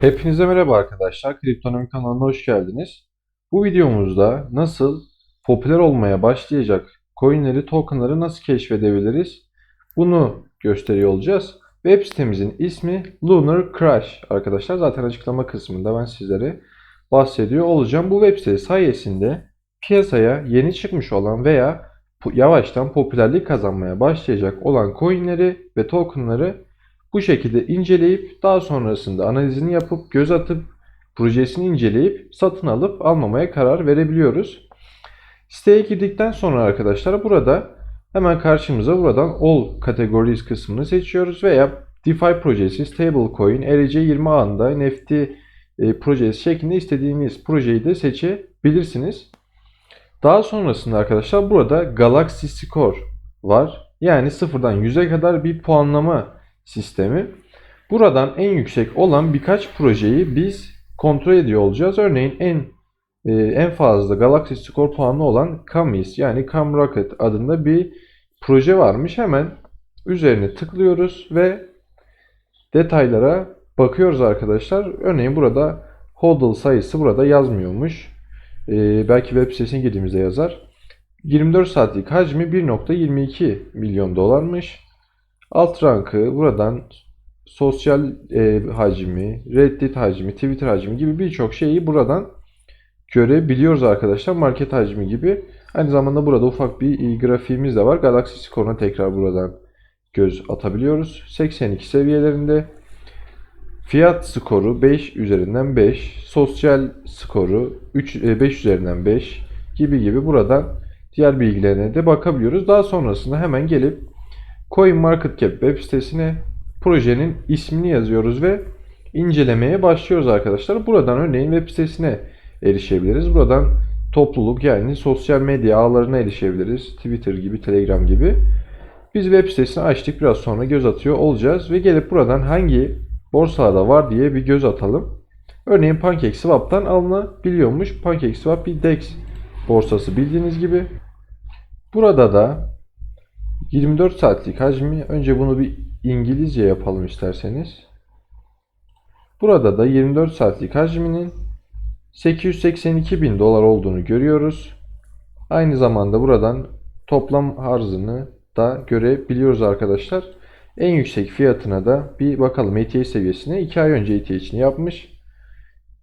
Hepinize merhaba arkadaşlar. Kriptonomi kanalına hoş geldiniz. Bu videomuzda nasıl popüler olmaya başlayacak coinleri, tokenları nasıl keşfedebiliriz? Bunu gösteriyor olacağız. Web sitemizin ismi Lunar Crash arkadaşlar. Zaten açıklama kısmında ben sizlere bahsediyor olacağım. Bu web sitesi sayesinde piyasaya yeni çıkmış olan veya yavaştan popülerlik kazanmaya başlayacak olan coinleri ve tokenları bu şekilde inceleyip daha sonrasında analizini yapıp göz atıp projesini inceleyip satın alıp almamaya karar verebiliyoruz. Siteye girdikten sonra arkadaşlar burada hemen karşımıza buradan All Categories kısmını seçiyoruz veya DeFi projesi, Stablecoin, ERC20 ağında NFT e, projesi şeklinde istediğiniz projeyi de seçebilirsiniz. Daha sonrasında arkadaşlar burada Galaxy Score var. Yani sıfırdan 100'e kadar bir puanlama sistemi. Buradan en yüksek olan birkaç projeyi biz kontrol ediyor olacağız. Örneğin en e, en fazla Galaxy Score puanı olan Camis yani Cam Rocket adında bir proje varmış. Hemen üzerine tıklıyoruz ve detaylara bakıyoruz arkadaşlar. Örneğin burada hodl sayısı burada yazmıyormuş. E, belki web sitesine girdiğimizde yazar. 24 saatlik hacmi 1.22 milyon dolarmış. Alt rankı buradan sosyal e, hacmi, Reddit hacmi, Twitter hacmi gibi birçok şeyi buradan görebiliyoruz arkadaşlar. Market hacmi gibi. Aynı zamanda burada ufak bir e, grafiğimiz de var. Galaxy Score'una tekrar buradan göz atabiliyoruz. 82 seviyelerinde. Fiyat skoru 5 üzerinden 5. Sosyal skoru 3, e, 5 üzerinden 5 gibi gibi buradan diğer bilgilerine de bakabiliyoruz. Daha sonrasında hemen gelip CoinMarketCap web sitesine projenin ismini yazıyoruz ve incelemeye başlıyoruz arkadaşlar. Buradan örneğin web sitesine erişebiliriz. Buradan topluluk yani sosyal medya ağlarına erişebiliriz. Twitter gibi, Telegram gibi. Biz web sitesini açtık. Biraz sonra göz atıyor olacağız ve gelip buradan hangi borsalarda var diye bir göz atalım. Örneğin PancakeSwap'tan alınabiliyormuş. PancakeSwap bir DEX borsası bildiğiniz gibi. Burada da 24 saatlik hacmi. Önce bunu bir İngilizce yapalım isterseniz. Burada da 24 saatlik hacminin 882 bin dolar olduğunu görüyoruz. Aynı zamanda buradan toplam arzını da görebiliyoruz arkadaşlar. En yüksek fiyatına da bir bakalım ETH seviyesine. 2 ay önce ETH'ini yapmış.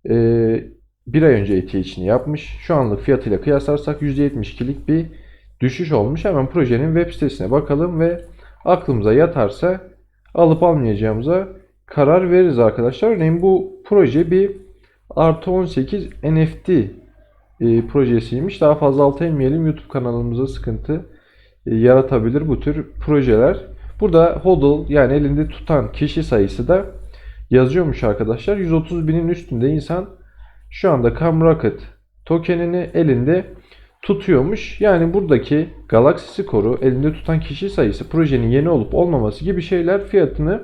Ee, 1 ay önce ETH'ini yapmış. Şu anlık fiyatıyla kıyaslarsak %72'lik bir düşüş olmuş. Hemen projenin web sitesine bakalım ve aklımıza yatarsa alıp almayacağımıza karar veririz arkadaşlar. Örneğin bu proje bir artı 18 NFT e, projesiymiş. Daha fazla alta inmeyelim. YouTube kanalımıza sıkıntı e, yaratabilir bu tür projeler. Burada hodl yani elinde tutan kişi sayısı da yazıyormuş arkadaşlar. 130 binin üstünde insan şu anda Cam Rocket tokenini elinde tutuyormuş. Yani buradaki Galaxy Score'u elinde tutan kişi sayısı projenin yeni olup olmaması gibi şeyler fiyatını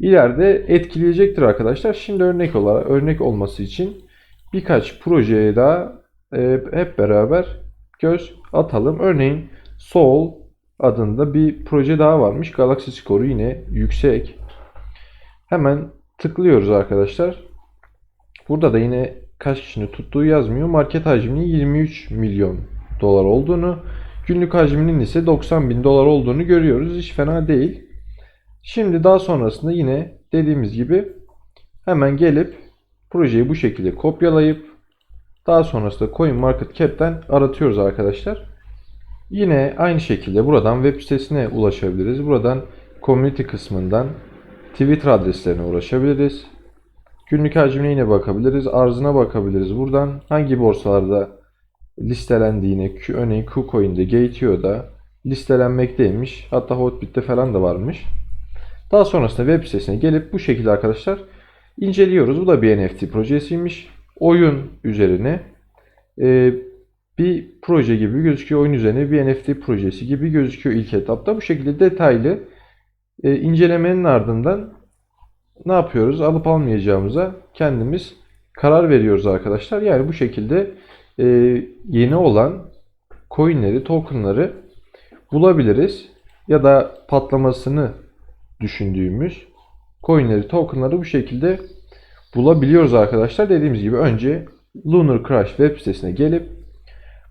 ileride etkileyecektir arkadaşlar. Şimdi örnek olarak örnek olması için birkaç projeye daha e, hep beraber göz atalım. Örneğin Soul adında bir proje daha varmış. Galaxy Score'u yine yüksek. Hemen tıklıyoruz arkadaşlar. Burada da yine kaç kişinin tuttuğu yazmıyor. Market hacminin 23 milyon dolar olduğunu, günlük hacminin ise 90 bin dolar olduğunu görüyoruz. Hiç fena değil. Şimdi daha sonrasında yine dediğimiz gibi hemen gelip projeyi bu şekilde kopyalayıp daha sonrasında CoinMarketCap'ten aratıyoruz arkadaşlar. Yine aynı şekilde buradan web sitesine ulaşabiliriz. Buradan community kısmından Twitter adreslerine ulaşabiliriz. Günlük hacmine yine bakabiliriz. Arzına bakabiliriz. Buradan hangi borsalarda listelendiğine, örneğin KuCoin'de, Gateio'da listelenmekteymiş. Hatta Hotbit'te falan da varmış. Daha sonrasında web sitesine gelip bu şekilde arkadaşlar inceliyoruz. Bu da bir NFT projesiymiş. Oyun üzerine e, bir proje gibi gözüküyor. Oyun üzerine bir NFT projesi gibi gözüküyor ilk etapta. Bu şekilde detaylı e, incelemenin ardından ne yapıyoruz? Alıp almayacağımıza kendimiz karar veriyoruz arkadaşlar. Yani bu şekilde e, yeni olan coinleri, tokenları bulabiliriz. Ya da patlamasını düşündüğümüz coinleri, tokenları bu şekilde bulabiliyoruz arkadaşlar. Dediğimiz gibi önce Lunar Crash web sitesine gelip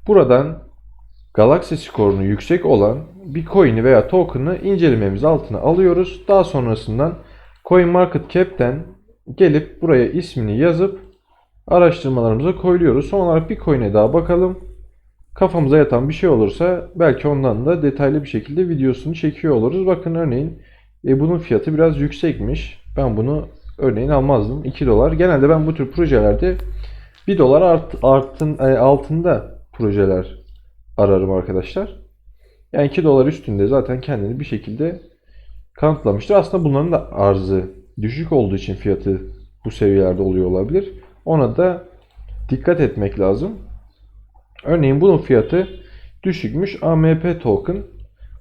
buradan Galaxy skorunu yüksek olan bir coin'i veya token'ı incelememiz altına alıyoruz. Daha sonrasından CoinMarketCap'ten gelip buraya ismini yazıp araştırmalarımıza koyuyoruz. Son olarak bir coin'e daha bakalım. Kafamıza yatan bir şey olursa belki ondan da detaylı bir şekilde videosunu çekiyor oluruz. Bakın örneğin e, bunun fiyatı biraz yüksekmiş. Ben bunu örneğin almazdım. 2 dolar. Genelde ben bu tür projelerde 1 dolar art, artın, e, altında projeler ararım arkadaşlar. Yani 2 dolar üstünde zaten kendini bir şekilde kanıtlamıştır. Aslında bunların da arzı düşük olduğu için fiyatı bu seviyelerde oluyor olabilir. Ona da dikkat etmek lazım. Örneğin bunun fiyatı düşükmüş AMP token.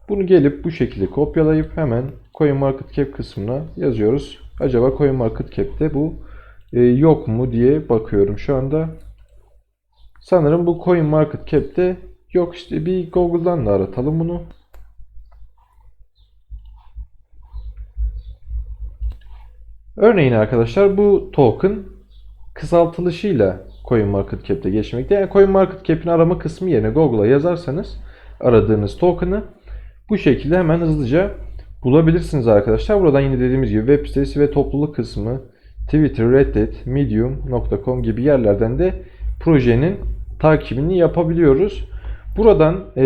Bunu gelip bu şekilde kopyalayıp hemen CoinMarketCap kısmına yazıyoruz. Acaba CoinMarketCap'te bu e, yok mu diye bakıyorum şu anda. Sanırım bu CoinMarketCap'te yok işte bir Google'dan da aratalım bunu. Örneğin arkadaşlar bu token kısaltılışıyla CoinMarketCap'te geçmekte. Yani CoinMarketCap'in arama kısmı yerine Google'a yazarsanız aradığınız token'ı bu şekilde hemen hızlıca bulabilirsiniz arkadaşlar. Buradan yine dediğimiz gibi web sitesi ve topluluk kısmı Twitter, Reddit, Medium.com gibi yerlerden de projenin takibini yapabiliyoruz. Buradan e,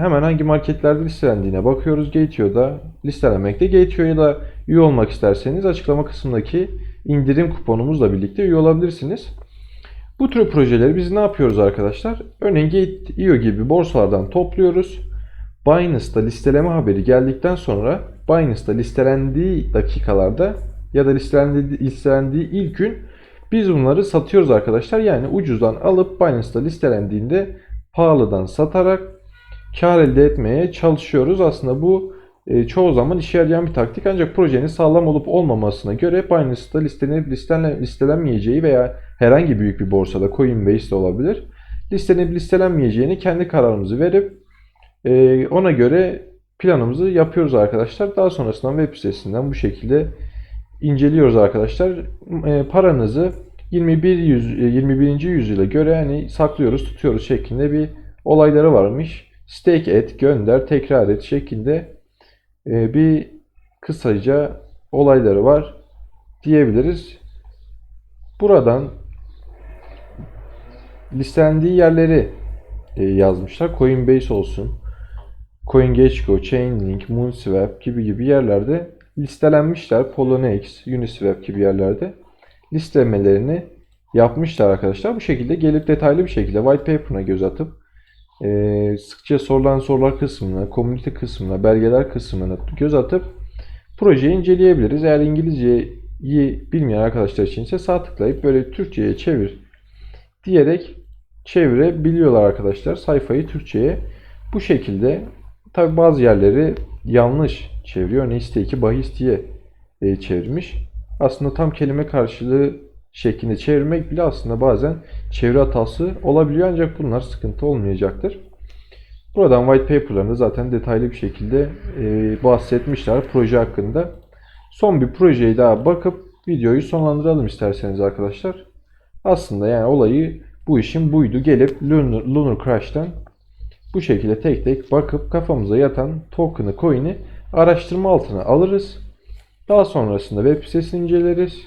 hemen hangi marketlerde listelendiğine bakıyoruz. Gateo'da listelenmekte. Gateo'ya da üye olmak isterseniz açıklama kısmındaki indirim kuponumuzla birlikte üye olabilirsiniz. Bu tür projeleri biz ne yapıyoruz arkadaşlar? Örneğin Gate.io gibi borsalardan topluyoruz. Binance'da listeleme haberi geldikten sonra Binance'da listelendiği dakikalarda ya da listelendiği, listelendiği ilk gün biz bunları satıyoruz arkadaşlar. Yani ucuzdan alıp Binance'da listelendiğinde pahalıdan satarak kar elde etmeye çalışıyoruz. Aslında bu e, çoğu zaman işe yarayan bir taktik ancak projenin sağlam olup olmamasına göre Binance'da listelenip listelen, listelenmeyeceği veya herhangi büyük bir borsada Coinbase'de olabilir. Listelenip listelenmeyeceğini kendi kararımızı verip e, ona göre planımızı yapıyoruz arkadaşlar. Daha sonrasında web sitesinden bu şekilde inceliyoruz arkadaşlar. E, paranızı 21 yüz, 21. yüzyıla göre hani saklıyoruz, tutuyoruz şeklinde bir olayları varmış. Stake et, gönder, tekrar et şeklinde e, bir kısaca olayları var diyebiliriz. Buradan listelendiği yerleri e, yazmışlar. Coinbase olsun, CoinGecko, Chainlink, Moonswap gibi gibi yerlerde listelenmişler. Poloniex, Uniswap gibi yerlerde listelemelerini yapmışlar arkadaşlar. Bu şekilde gelip detaylı bir şekilde white paper'ına göz atıp e, sıkça sorulan sorular kısmına, community kısmına, belgeler kısmına göz atıp projeyi inceleyebiliriz. Eğer İngilizceyi bilmeyen arkadaşlar için ise sağ tıklayıp böyle Türkçe'ye çevir diyerek çevirebiliyorlar arkadaşlar sayfayı Türkçe'ye. Bu şekilde tabi bazı yerleri yanlış çeviriyor. Örneğin stake'i bahis diye e, çevirmiş. Aslında tam kelime karşılığı şeklinde çevirmek bile aslında bazen çeviri hatası olabiliyor ancak bunlar sıkıntı olmayacaktır. Buradan white paper'larında zaten detaylı bir şekilde e, bahsetmişler proje hakkında. Son bir projeyi daha bakıp videoyu sonlandıralım isterseniz arkadaşlar. Aslında yani olayı bu işin buydu. Gelip Lunar, Lunar Crash'tan bu şekilde tek tek bakıp kafamıza yatan token'ı, coin'i araştırma altına alırız. Daha sonrasında web sitesini inceleriz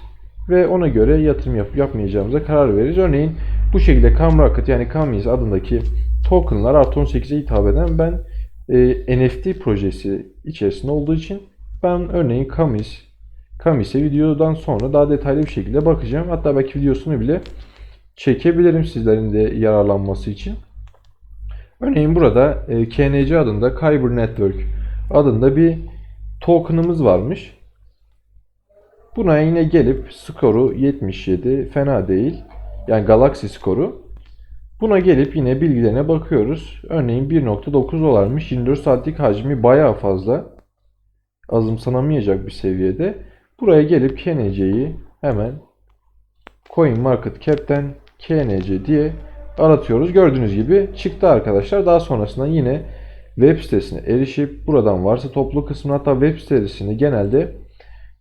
ve ona göre yatırım yapıp yapmayacağımıza karar veririz. Örneğin bu şekilde Camrocket yani Camis adındaki tokenlar artı 18'e hitap eden ben e, NFT projesi içerisinde olduğu için ben örneğin Camis Camis'e videodan sonra daha detaylı bir şekilde bakacağım. Hatta belki videosunu bile çekebilirim sizlerin de yararlanması için. Örneğin burada e, KNC adında Kyber Network adında bir token'ımız varmış. Buna yine gelip skoru 77 fena değil. Yani Galaxy skoru. Buna gelip yine bilgilerine bakıyoruz. Örneğin 1.9 dolarmış. 24 saatlik hacmi bayağı fazla. Azımsanamayacak bir seviyede. Buraya gelip KNC'yi hemen CoinMarketCap'ten KNC diye aratıyoruz. Gördüğünüz gibi çıktı arkadaşlar. Daha sonrasında yine web sitesine erişip buradan varsa toplu kısmına hatta web sitesini genelde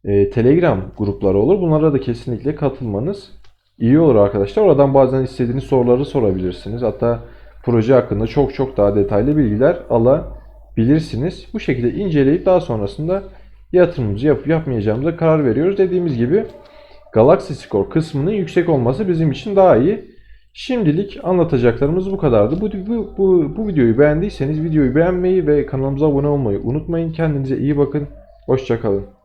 e, Telegram grupları olur. Bunlara da kesinlikle katılmanız iyi olur arkadaşlar. Oradan bazen istediğiniz soruları sorabilirsiniz. Hatta proje hakkında çok çok daha detaylı bilgiler alabilirsiniz. Bu şekilde inceleyip daha sonrasında yatırımımızı yapıp yapmayacağımıza karar veriyoruz. Dediğimiz gibi Galaxy Score kısmının yüksek olması bizim için daha iyi. Şimdilik anlatacaklarımız bu kadardı. Bu, bu, bu, bu videoyu beğendiyseniz videoyu beğenmeyi ve kanalımıza abone olmayı unutmayın. Kendinize iyi bakın. Hoşçakalın.